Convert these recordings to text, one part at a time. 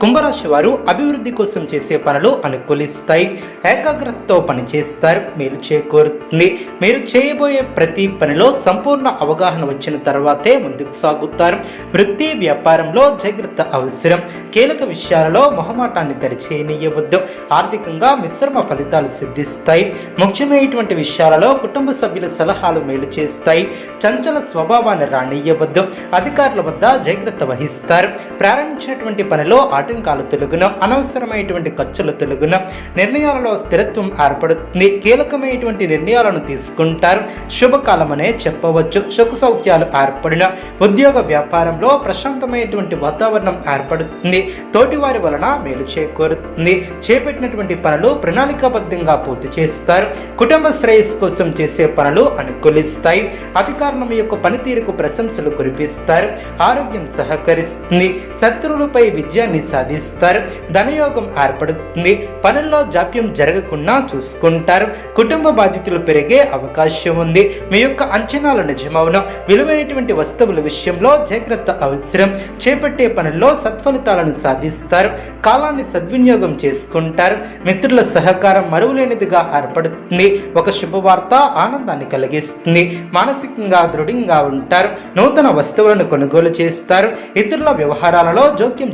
కుంభరాశి వారు అభివృద్ధి కోసం చేసే పనులు అనుకూలిస్తాయి. ఏకాగ్రతతో పనిచేస్తారు. మీరు చేకూరుతుంది. మీరు చేయబోయే ప్రతి పనిలో సంపూర్ణ అవగాహన వచ్చిన తర్వాతే ముందుకు సాగుతారు. వృత్తి వ్యాపారంలో జాగ్రత్త అవసరం. కీలక విషయాలలో మొహమాటాన్ని తెరిచేయనియవద్దు. ఆర్థికంగా మిశ్రమ ఫలితాలు సిద్ధిస్తాయి. ముఖ్యమైనటువంటి విషయాలలో కుటుంబ సభ్యుల సలహాలు మేలు చేస్తాయి. చంచల స్వభావాన్ని రానియవద్దు. అధికారుల వద్ద జాగ్రత్త వహిస్తారు. ప్రారంభించినటువంటి పనిలో ఆటంకాలు తొలగున అనవసరమైనటువంటి ఖర్చులు తొలగున నిర్ణయాలలో స్థిరత్వం ఏర్పడుతుంది. కీలకమైనటువంటి నిర్ణయాలను తీసుకుంటారు. శుభకాలమనే చెప్పవచ్చు. సుఖ సౌఖ్యాలు ఏర్పడిన ఉద్యోగ వ్యాపారంలో ప్రశాంతమైనటువంటి వాతావరణం ఏర్పడుతుంది. తోటివారి వలన మేలు చేకూరుతుంది. చేపట్టినటువంటి పనులు ప్రణాళికాబద్ధంగా పూర్తి చేస్తారు. కుటుంబ శ్రేయస్సు కోసం చేసే పనులు అనుకూలిస్తాయి. అధికారులు మీ యొక్క పనితీరుకు ప్రశంసలు కురిపిస్తారు. ఆరోగ్యం సహకరిస్తుంది. శత్రువులపై విజయాన్ని సాధిస్తారు. ధనయోగం ఏర్పడుతుంది. పనుల్లో జాప్యం జరగకుండా చూసుకుంటారు. కుటుంబ బాధితులు పెరిగే అవకాశం ఉంది. మీ యొక్క అంచనాలు నిజమవును. విలువైనటువంటి వస్తువుల విషయంలో జాగ్రత్త అవసరం. చేపట్టే పనుల్లో సత్ఫలితాలను సాధిస్తారు. కాలాన్ని సద్వినియోగం చేసుకుంటారు. మిత్రుల సహకారం మరువులేనిదిగా ఏర్పడుతుంది. ఒక శుభవార్త ఆనందాన్ని కలిగిస్తుంది. మానసికంగా దృఢంగా ఉంటారు. నూతన వస్తువులను కొనుగోలు చేస్తారు. ఇతరుల వ్యవహారాలలో జోక్యం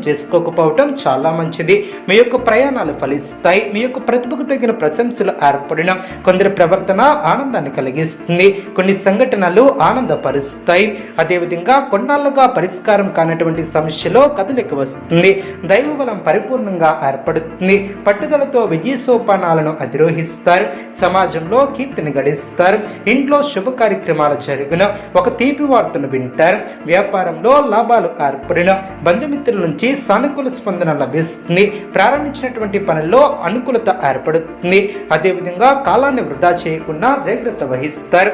చేసుకోవటం చాలా మంచిది. మీ యొక్క ప్రయాణాలు ఫలిస్తాయి. మీ యొక్క ప్రతిభకు తగిన ప్రశంసలు ఏర్పడిన కొందరి ప్రవర్తన ఆనందాన్ని కలిగిస్తుంది. కొన్ని సంఘటనలు ఆనందపరుస్తాయి. అదేవిధంగా కొన్నాళ్ళుగా పరిష్కారం కానటువంటి సమస్యలో కదలిక వస్తుంది. దైవ బలం పరిపూర్ణంగా ఏర్పడుతుంది. పట్టుదలతో విజయ సోపానాలను అధిరోహిస్తారు. సమాజంలో కీర్తిని గడిస్తారు. ఇంట్లో శుభ కార్యక్రమాలు జరిగిన. ఒక తీపి వార్తను వింటారు. వ్యాపారంలో లాభాలు ఏర్పడిన. బంధుమిత్రుల నుంచి సానుకూల స్పందన లభిస్తుంది. ప్రారంభించినటువంటి పనుల్లో అనుకూలత ఏర్పడుతుంది. అదేవిధంగా కాలాన్ని వృధా చేయకుండా జాగ్రత్త వహిస్తారు.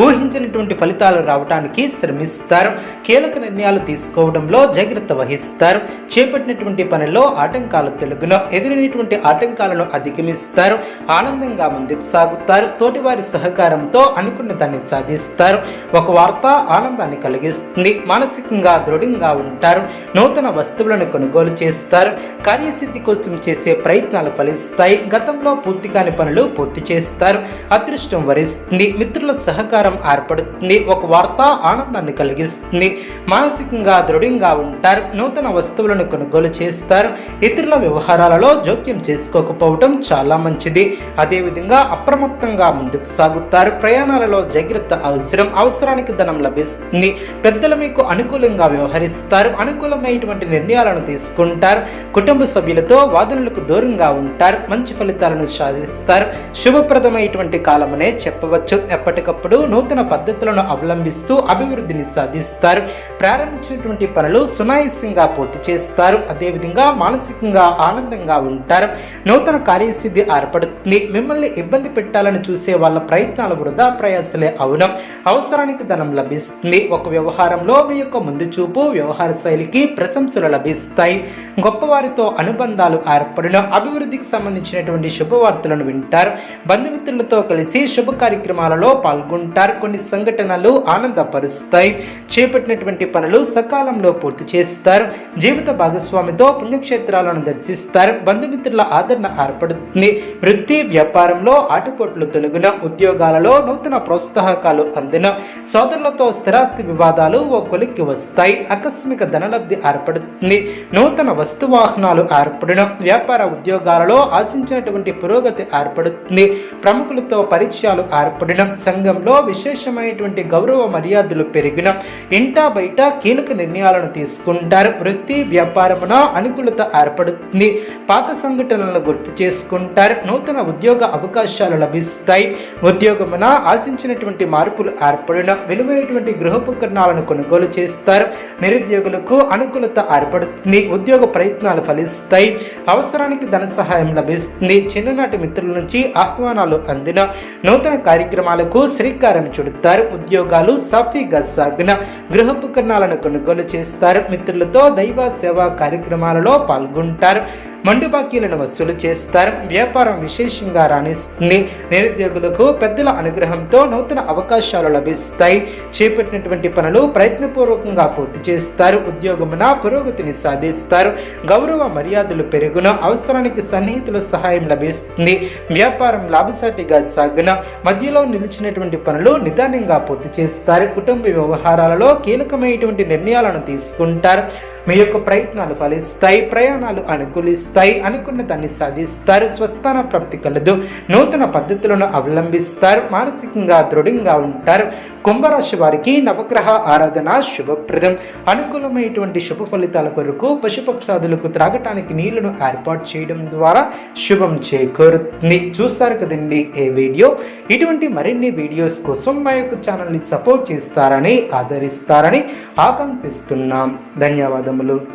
ఊహించినటువంటి ఫలితాలు రావడానికి శ్రమిస్తారు. కీలక నిర్ణయాలు తీసుకోవడంలో జాగ్రత్త వహిస్తారు. చేపట్టినటువంటి పనిలో ఆటంకాలు తెలుగులో ఎదురైనటువంటి ఆటంకాలను అధిగమిస్తారు. ఆనందంగా ముందుకు సాగుతారు. తోటివారి సహకారంతో అనుకున్న దాన్ని సాధిస్తారు. ఒక వార్త ఆనందాన్ని కలిగిస్తుంది. మానసికంగా దృఢంగా ఉంటారు. నూతన వస్తువులను కొనుగోలు చేస్తారు. కార్యసిద్ధి కోసం చేసే ప్రయత్నాలు ఫలిస్తాయి. గతంలో పూర్తి కాని పనులు పూర్తి చేస్తారు. అదృష్టం వరిస్తుంది. మిత్రుల సహకారం ఏర్పడుతుంది. ఒక వార్త ఆనందాన్ని కలిగిస్తుంది. మానసికంగా దృఢంగా ఉంటారు. నూతన వస్తువులను కొనుగోలు చేస్తారు. ఇతరుల వ్యవహారాలలో జోక్యం చేసుకోకపోవటం చాలా మంచిది. అదేవిధంగా అప్రమత్తంగా ముందుకు సాగుతారు. ప్రయాణాలలో జాగ్రత్త అవసరం. అవసరానికి ధనం లభిస్తుంది. పెద్దలు మీకు అనుకూలంగా వ్యవహరిస్తారు. అనుకూలమైనటువంటి నిర్ణయాలను తీసుకుంటారు. కుటుంబ సభ్యులతో వాదనలకు దూరంగా ఉంటారు. మంచి ఫలితాలను సాధిస్తారు. శుభప్రదమైనటువంటి కాలమనే చెప్పవచ్చు. ఎప్పటికప్పుడు నూతన పద్ధతులను అవలంబిస్తూ అభివృద్ధిని సాధిస్తారు. ప్రారంభించినటువంటి పనులు సునాయసంగా పూర్తి చేస్తారు. అదేవిధంగా మానసికంగా ఆనందంగా ఉంటారు. నూతన కార్యసిద్ధి ఏర్పడుతుంది. మిమ్మల్ని ఇబ్బంది పెట్టాలని చూసే వాళ్ళ ప్రయత్నాలు వృధా ప్రయాసలే అవును. అవసరానికి ధనం లభిస్తుంది. ఒక వ్యవహారంలో మీ యొక్క ముందు చూపు వ్యవహార శైలికి ప్రశంసలు లభిస్తాయి. గొప్పవారితో అనుబంధాలు ఏర్పడిన. అభివృద్ధికి సంబంధించినటువంటి శుభవార్తలను వింటారు. బంధుమిత్రులతో కలిసి శుభ కార్యక్రమాలలో పాల్గొంటారు. కొన్ని సంఘటనలు ఆనందపరుస్తాయి. చేపట్టినటువంటి పనులు సకాలంలో పూర్తి చేస్తారు. జీవిత భాగస్వామితో పుణ్యక్షేత్రాలను దర్శిస్తారు. బంధుమిత్రుల ఆదరణ ఏర్పడుతుంది. వృత్తి వ్యాపారంలో ఆటుపోట్లు తొలగిన ఉద్యోగాలలో నూతన ప్రోత్సాహకాలు అందిన సోదరులతో స్థిరాస్తి వివాదాలు ఓ కొలిక్కి వస్తాయి. ఆకస్మిక ధనలబ్ధి ఏర్పడుతుంది. నూతన వస్తు వాహనాలు ఏర్పడిన వ్యాపార ఉద్యోగాలలో ఆశించినటువంటి పురోగతి ఏర్పడుతుంది. ప్రముఖులతో పరిచయాలు ఏర్పడిన సంఘంలో విశేషమైనటువంటి గౌరవ మర్యాదలు పెరిగిన ఇంటా బయట కీలక నిర్ణయాలను తీసుకుంటారు. వృత్తి వ్యాపారమున అనుకూలత ఏర్పడుతుంది. పాత సంఘటనలను గుర్తు చేసుకుంటారు. నూతన ఉద్యోగ అవకాశాలు లభిస్తాయి. ఉద్యోగమున ఆశించినటువంటి మార్పులు ఏర్పడిన విలువైనటువంటి గృహోపకరణాలను కొనుగోలు చేస్తారు. నిరుద్యోగులకు అనుకూలత ఏర్పడుతుంది. ఉద్యోగ ప్రయత్నాలు ఫలిస్తాయి. అవసరానికి ధన సహాయం లభిస్తుంది. చిన్ననాటి మిత్రుల నుంచి ఆహ్వానాలు అందిన నూతన కార్యక్రమాలకు శ్రీకారం చుడతారు. ఉద్యోగాలు సాఫీగా సాగిన గృహోపకరణాలను కొనుగోలు చేస్తారు. మిత్రులతో దైవ సేవా కార్యక్రమాలలో పాల్గొంటారు. మండు బాకీలను వసూలు చేస్తారు. వ్యాపారం విశేషంగా రాణిస్తుంది. నిరుద్యోగులకు పెద్దల అనుగ్రహంతో నూతన అవకాశాలు లభిస్తాయి. చేపట్టినటువంటి పనులు ప్రయత్నపూర్వకంగా పూర్తి చేస్తారు. ఉద్యోగమున పురోగతిని సాధిస్తారు. గౌరవ మర్యాదలు పెరుగున అవసరానికి సన్నిహితుల సహాయం లభిస్తుంది. వ్యాపారం లాభసాటిగా సాగున మధ్యలో నిలిచినటువంటి పనులు నిదానంగా పూర్తి చేస్తారు. కుటుంబ వ్యవహారాలలో కీలకమైనటువంటి నిర్ణయాలను తీసుకుంటారు. మీ యొక్క ప్రయత్నాలు ఫలిస్తాయి. ప్రయాణాలు అనుకూలిస్తాయి. అనుకున్న దాన్ని సాధిస్తారు. స్వస్థాన ప్రాప్తి కలదు. నూతన పద్ధతులను అవలంబిస్తారు. మానసికంగా దృఢంగా ఉంటారు. కుంభరాశి వారికి నవగ్రహ ఆరాధన శుభప్రదం. అనుకూలమైనటువంటి శుభ ఫలితాల కొరకు పశుపక్షాదులకు త్రాగటానికి నీళ్ళను ఏర్పాటు చేయడం ద్వారా శుభం చేకూరుతుంది. చూస్తారు కదండి ఏ వీడియో? ఇటువంటి మరిన్ని వీడియోస్ కోసం మా యొక్క ఛానల్ని సపోర్ట్ చేస్తారని ఆదరిస్తారని ఆకాంక్షిస్తున్నాం. ధన్యవాదములు.